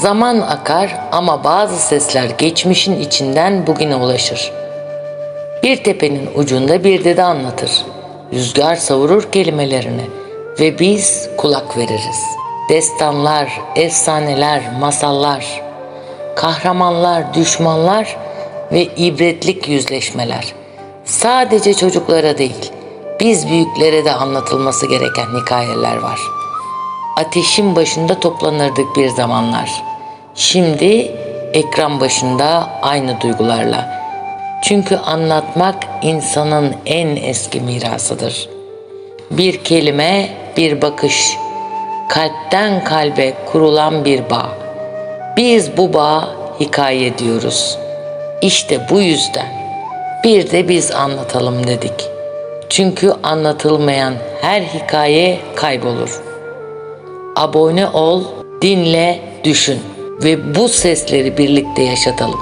Zaman akar ama bazı sesler geçmişin içinden bugüne ulaşır. Bir tepenin ucunda bir dede anlatır. Rüzgar savurur kelimelerini ve biz kulak veririz. Destanlar, efsaneler, masallar, kahramanlar, düşmanlar ve ibretlik yüzleşmeler. Sadece çocuklara değil, biz büyüklere de anlatılması gereken hikayeler var. Ateşin başında toplanırdık bir zamanlar. Şimdi ekran başında aynı duygularla. Çünkü anlatmak insanın en eski mirasıdır. Bir kelime, bir bakış, kalpten kalbe kurulan bir bağ. Biz bu bağı hikaye diyoruz. İşte bu yüzden bir de biz anlatalım dedik. Çünkü anlatılmayan her hikaye kaybolur. Abone ol, dinle, düşün ve bu sesleri birlikte yaşatalım.